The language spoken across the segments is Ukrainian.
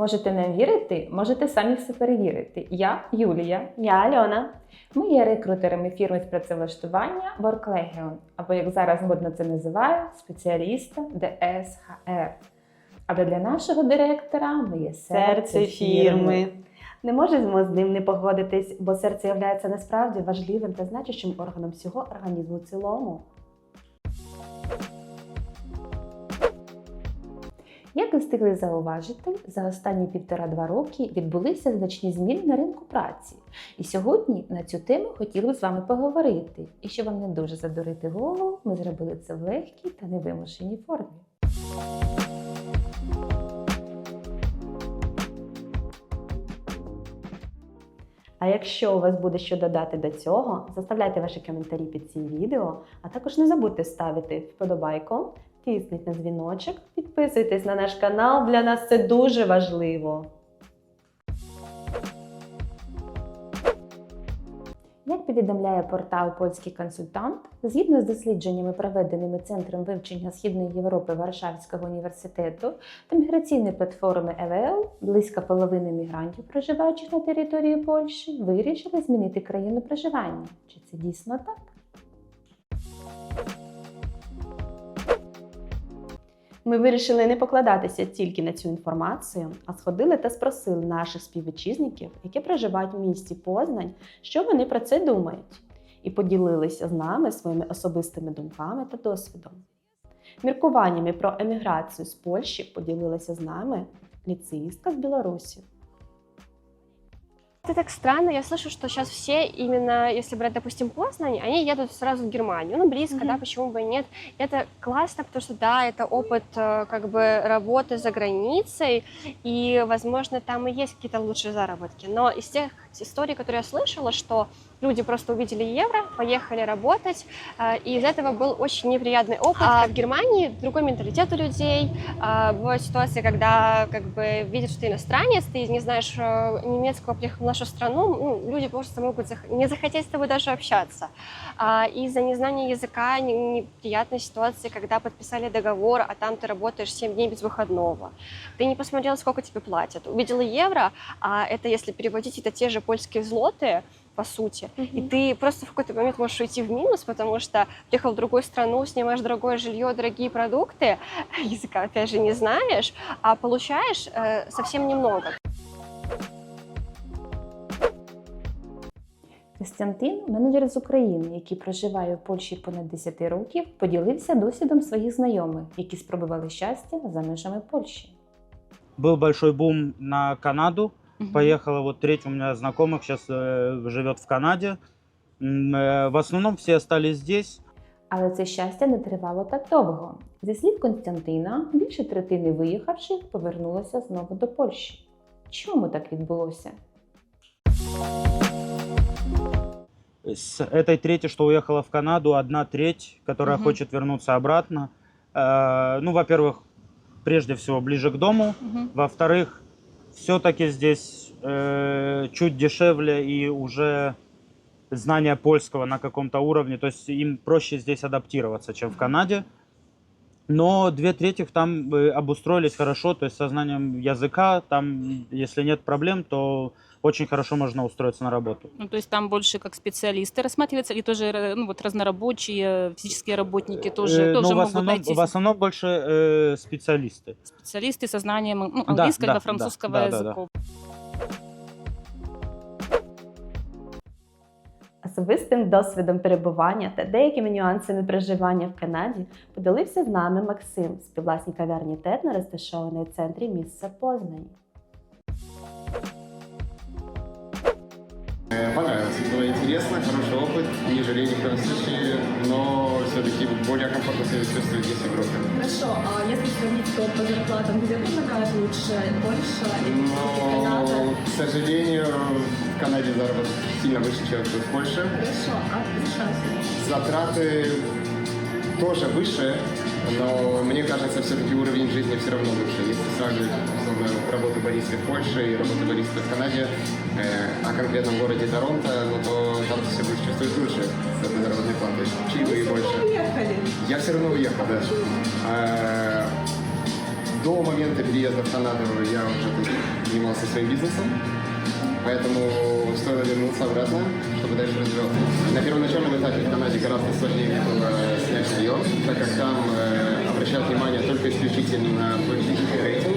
Можете не вірити, можете самі все перевірити. Я Юлія. Я Альона. Ми є рекрутерами фірми з працевлаштування WorkLegion, або як зараз модно це називає, спеціаліста ДСХР. Але для нашого директора ми є Серце фірми. Не можемо з ним не погодитись, бо серце є насправді важливим та значущим органом всього організму в цілому. Як ви встигли зауважити, за останні півтора-два роки відбулися значні зміни на ринку праці. І сьогодні на цю тему хотіли б з вами поговорити. І щоб вам не дуже задурити голову, ми зробили це в легкій та невимушеній формі. А якщо у вас буде що додати до цього, заставляйте ваші коментарі під цим відео, а також не забудьте ставити вподобайку, тисніть на дзвіночок, підписуйтесь на наш канал. Для нас це дуже важливо. Як повідомляє портал Польський консультант, згідно з дослідженнями, проведеними Центром вивчення Східної Європи Варшавського університету та міграційної платформи ЕВЛ, близько половини мігрантів, проживаючих на території Польщі, вирішили змінити країну проживання. Чи це дійсно так? Ми вирішили не покладатися тільки на цю інформацію, а сходили та спросили наших співвітчизників, які проживають в місті Познань, що вони про це думають, і поділилися з нами своїми особистими думками та досвідом. Міркуваннями про еміграцію з Польщі поділилася з нами ліцеїстка з Білорусі. Это так странно. Я слышу, что сейчас все именно, если брать, допустим, Познань, они едут сразу в Германию. Ну, близко, Мгм. да, почему бы и нет. Это классно, потому что, да, это опыт э, как бы работы за границей, и, возможно, там и есть какие-то лучшие заработки. Но из тех историй, которые я слышала, что люди просто увидели евро, поехали работать, э, и из этого был очень неприятный опыт. А в Германии другой менталитет у людей. А, Бывают ситуации, когда как бы видят, что ты иностранец, ты не знаешь э, немецкого, приехал в нашу страну, ну, люди просто могут не захотеть с тобой даже общаться. А Из-за незнания языка не- неприятные ситуации, когда подписали договор, а там ты работаешь 7 дней без выходного. Ты не посмотрел, сколько тебе платят. Увидела евро, а это, если переводить, это те же польские злоты, по сути. И ты просто в какой-то момент можешь уйти в минус, потому что приехал в другую страну, снимаешь дорогое жилье, дорогие продукты, языка опять же не знаешь, а получаешь э, совсем немного. Костянтин, менеджер з України, який проживає в Польщі понад 10 років, поділився досвідом своїх знайомих, які спробували щастя за межами Польщі. Был большой бум на Канаду. Поехала вот треть у меня знакомых сейчас живет в Канаде. М, э, В основном все остались здесь. Але це щастя не тривало так довго. Зі слів Константина, більше третини виїхавших повернулося знову до Польщі. Чому так відбулося? С этой трети, что уехала в Канаду, одна треть, которая Мгм. хочет вернуться обратно. Э, Ну, во-первых, прежде всего ближе к дому. Во-вторых, все-таки здесь э, чуть дешевле и уже знание польского на каком-то уровне. То есть им проще здесь адаптироваться, чем в Канаде. Но две трети там э, обустроились хорошо, то есть со знанием языка, там, если нет проблем, то очень хорошо можно устроиться на работу. Ну, то есть там больше как специалисты рассматриваются, или тоже э, ну, вот разнорабочие, физические работники тоже, Э, тоже ну, в могут основном, найти в основном больше э, специалисты. специалисты со знанием ну, Да, английского, да, да, французского да, да, да. языков. Особистим досвідом перебування та деякими нюансами проживання в Канаді поділився з нами Максим, співвласник кав'ярні Тетна, розташованої в центрі міста Познані. Понравилось, было интересно, хороший опыт, не жалею ни в коем случае, но все-таки более комфортно себя чувствую здесь, в Европе. Хорошо, а если сравнить то по зарплатам, где предлагают лучше Польша или все-таки Канада? Но, к сожалению, в Канаде заработок сильно выше, чем в Польше. Хорошо, а в США? Затраты тоже выше, но мне кажется, все-таки уровень жизни все равно лучше. Если сравнивать условно, работу бариста в Польше и работу бариста в Канаде, э, а конкретно в городе Торонто, ну, то там ты себя будешь чувствовать лучше с этой заработной платой. Чаевые больше. Уехали. Я все равно уехал, да. А, до момента переезда в Канаду я уже тут занимался своим бизнесом, поэтому стоило вернуться обратно, чтобы дальше развиваться. На первоначальном этапе в Канаде гораздо сложнее было снять жилье, так как там э, обращают внимание только исключительно на твой физический рейтинг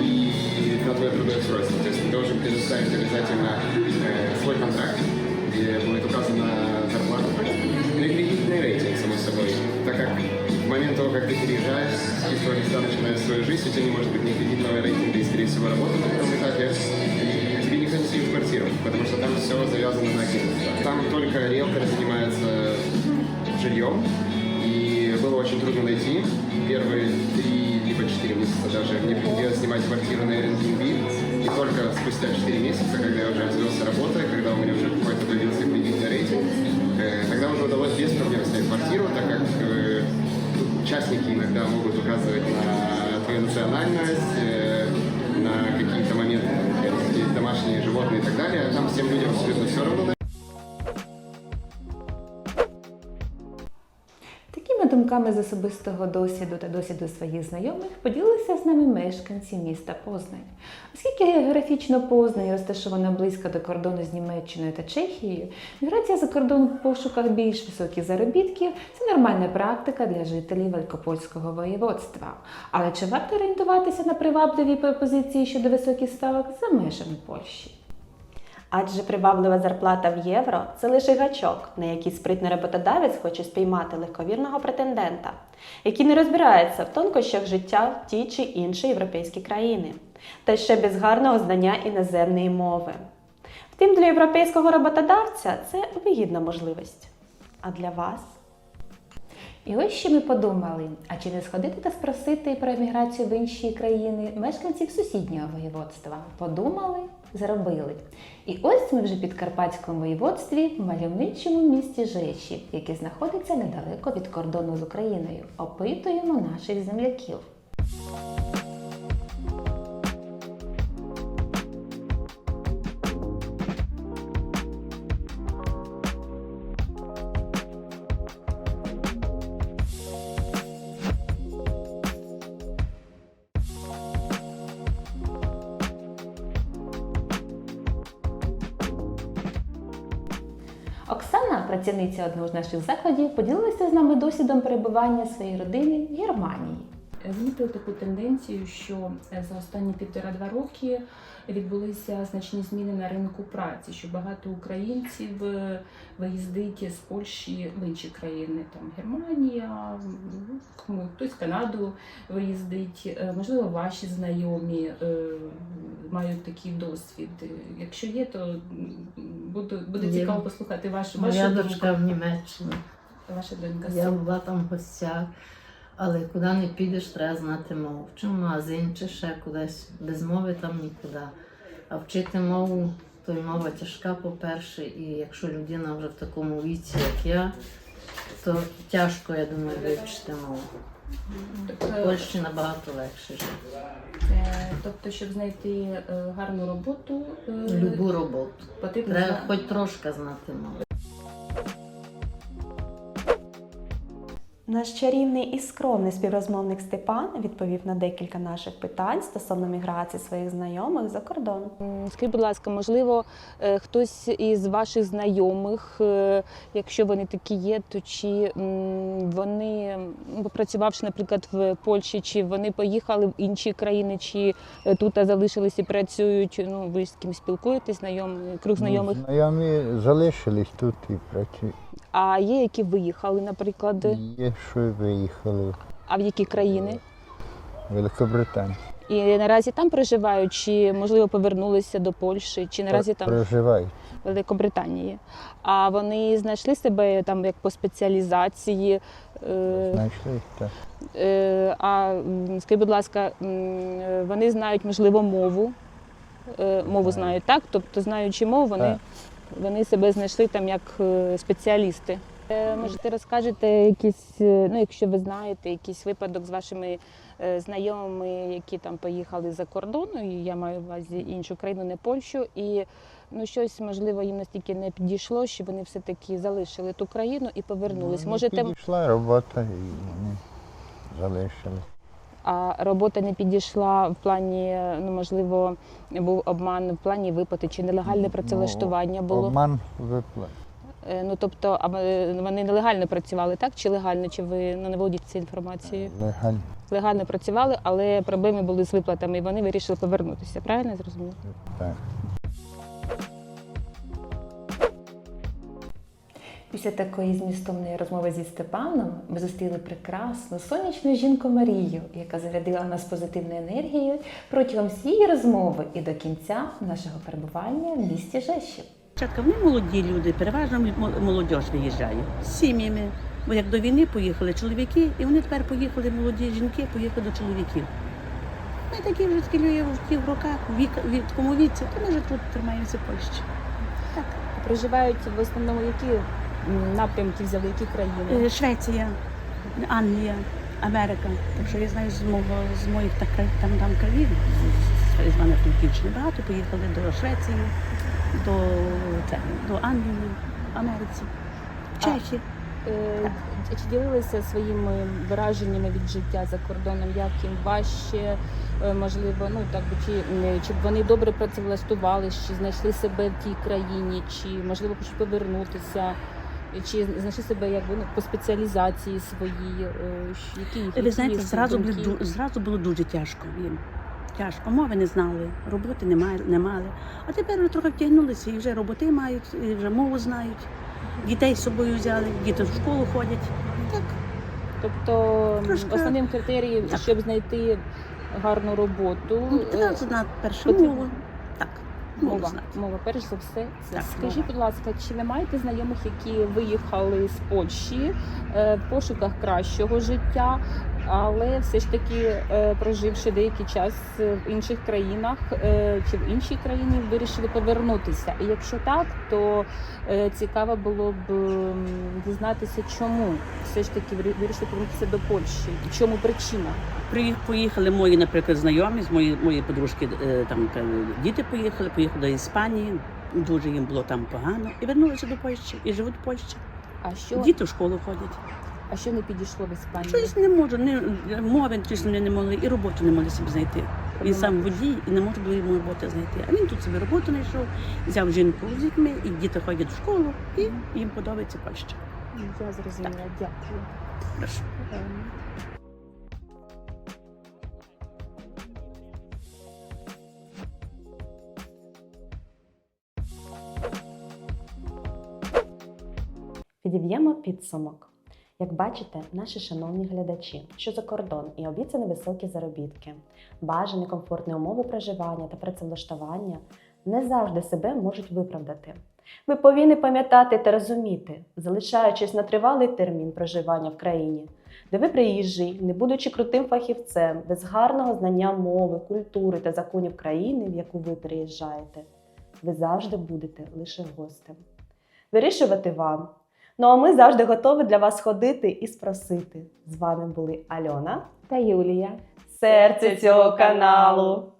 и на твое трудоустройство. То есть ты должен предоставить обязательно э, свой контракт, где будет указана зарплата, ну кредитный рейтинг, само собой, так как в момент того, как ты переезжаешь с чистого листа, начинаешь свою жизнь, у тебя не может быть ни кредитного рейтинга и, скорее всего, работы на первом этапе, и в квартиру, потому что там все завязано на агентство. Там только риэлторы занимаются жильем, и было очень трудно найти. Первые три либо четыре месяца даже мне приходилось снимать квартиру на Airbnb, и только спустя четыре месяца, когда я уже обзавелся работой, когда у меня уже какой-то появился кредитный рейтинг, э, тогда уже удалось без проблем снять квартиру, так как э, участники иногда могут указывать на твою национальность, э, домашние животные и так далее, там всем людям абсолютно все равно думками з особистого досвіду та досвіду своїх знайомих поділилися з нами мешканці міста Познань. Оскільки географічно Познань розташована близько до кордону з Німеччиною та Чехією, міграція за кордон в пошуках більш високих заробітків це нормальна практика для жителів Великопольського воєводства. Але чи варто орієнтуватися на привабливі пропозиції щодо високих ставок за межами Польщі? Адже приваблива зарплата в євро це лише гачок, на який спритний роботодавець хоче спіймати легковірного претендента, який не розбирається в тонкощах життя в тій чи іншій європейській країні, та ще без гарного знання іноземної мови. Втім, для європейського роботодавця це вигідна можливість. А для вас? І ось що ми подумали: а чи не сходити та спросити про еміграцію в інші країни мешканців сусіднього воєводства? Подумали, зробили. І ось ми вже під Карпатському воєводстві в мальовничому місті Жечі, яке знаходиться недалеко від кордону з Україною. Опитуємо наших земляків. Працівниця одного з наших закладів, поділилася з нами досвідом перебування своєї родини в Германії. Замітили таку тенденцію, що е, за останні півтора-два роки відбулися значні зміни на ринку праці, що багато українців е, виїздить з Польщі в інші країни, там Германія, хтось в Канаду виїздить. Е, Можливо, ваші знайомі мають такий досвід. Якщо є, то буду, буде Є. цікаво послухати вашу, Моя дочка в Німеччині. Ваша донька. Я була там в гостях, але куди не підеш, треба знати мову. Чи в магазин, чи ще кудись. Без мови там нікуди. А вчити мову, то й мова тяжка, по-перше, і якщо людина вже в такому віці, як я, то тяжко, я думаю, вивчити мову. В Тобто, Польщі набагато легше жити. е, тобто, щоб знайти е, гарну роботу, е, Любу роботу. потрібно Треба знати- хоч трошки знати мову. Наш чарівний і скромний співрозмовник Степан відповів на декілька наших питань стосовно міграції своїх знайомих за кордон. Скажіть, будь ласка, можливо, е, хтось із ваших знайомих, е, якщо вони такі є, то чи вони, попрацювавши, наприклад, в Польщі, чи вони поїхали в інші країни, чи е, тут залишились і працюють? Ну, ви з ким спілкуєтесь, знайомі, круг знайомих? Ну, знайомі залишились тут і працюють. А є, які виїхали, наприклад, Є, що виїхали а в які країни? в Великобританію. І наразі там проживають, чи можливо повернулися до Польщі, чи наразі там Проживають. Великобританії. А вони знайшли себе там як по спеціалізації. Е, Знайшли так. е, а скажіть, будь ласка, е, вони знають, можливо, мову. Е, мову знають, так? Тобто, знаючи мову, вони. Вони себе знайшли там як е, спеціалісти. Е, Можете розкажете якісь, е, ну якщо ви знаєте, якийсь випадок з вашими знайомими, які там поїхали за кордон, і я маю в увазі іншу країну, не Польщу, і ну щось можливо їм настільки не підійшло, що вони все таки залишили ту країну і повернулись. Ну, Можете Підійшла робота і вони залишили. А робота не підійшла в плані, ну можливо, був обман в плані виплати чи нелегальне працевлаштування було. Обман виплат. Е, Ну тобто, а вони нелегально працювали, так? Чи легально? Чи ви ну, не володієте інформацією? Легально. Легально працювали, але проблеми були з виплатами, і вони вирішили повернутися. Правильно зрозуміло? Так. Після такої змістовної розмови зі Степаном ми зустріли прекрасну сонячну жінку Марію, яка зарядила нас позитивною енергією протягом всієї розмови і до кінця нашого перебування в місті Жешів. Дівчатка, вони молоді люди, переважно молодь виїжджає з сім'ями. Бо як до війни поїхали чоловіки, і вони тепер поїхали, молоді жінки, поїхали до чоловіків. Ми такі вже такі в тих роках, вік, в такому віці, то ми вже тут тримаємося в Польщі. Проживають в основному які напрямки взяли, які країни? Е, Швеція, Англія, Америка. Так що я знаю з мого з моїх так, там, там країн, з, мене Франківщини багато поїхали до Швеції, до, це, до Англії, Америці, Чехії. Е, Чи ділилися своїми враженнями від життя за кордоном? Як їм важче, е, можливо, ну так би чи, чи б вони добре працевлаштувалися, чи знайшли себе в тій країні, чи можливо хочуть повернутися, чи знайшли себе якби ну, по спеціалізації своїй, е, які їх Ви знаєте, зразу, було, зразу було дуже тяжко їм. Тяжко. Мови не знали, роботи не мали, не мали. А тепер вже трохи втягнулися і вже роботи мають, і вже мову знають. Дітей з собою взяли, діти в школу ходять. Так, Тобто Трошки- основним критерієм, Так. щоб знайти гарну роботу, ну, е, треба знати першу мову. Мову Мова, мова, перш за все, це Так, скажіть, мова. будь ласка, чи не маєте знайомих, які виїхали з Польщі е, в пошуках кращого життя, але все ж таки, е, проживши деякий час в інших країнах е, чи в іншій країні, вирішили повернутися? І якщо так, то е, цікаво було б дізнатися, чому все ж таки вирішили повернутися до Польщі, і чому причина? Поїхали мої, наприклад, знайомі з мої, мої подружки, там діти поїхали, поїхали до Іспанії. Дуже їм було там погано. І вернулися до Польщі і живуть в Польщі. А що, Діти в школу ходять. А що не підійшло в Іспанії? Щось не можу, не, мови чесно не могли, і роботу не могли собі знайти. Він сам водій і не може було йому роботи знайти. А він тут собі роботу знайшов, взяв жінку з дітьми, і діти ходять в школу, і їм подобається Польща. Я зрозуміла, дякую. Прошу. Підіб'ємо підсумок. Як бачите, наші шановні глядачі, що за кордон і обіцяні високі заробітки, бажані комфортні умови проживання та працевлаштування не завжди себе можуть виправдати. Ви повинні пам'ятати та розуміти, залишаючись на тривалий термін проживання в країні, де ви приїжджий, не будучи крутим фахівцем, без гарного знання мови, культури та законів країни, в яку ви приїжджаєте, ви завжди будете лише гостем. Вирішувати вам. Ну а ми завжди готові для вас ходити і спросити. З вами були Альона, Та Юлія. серце цього каналу.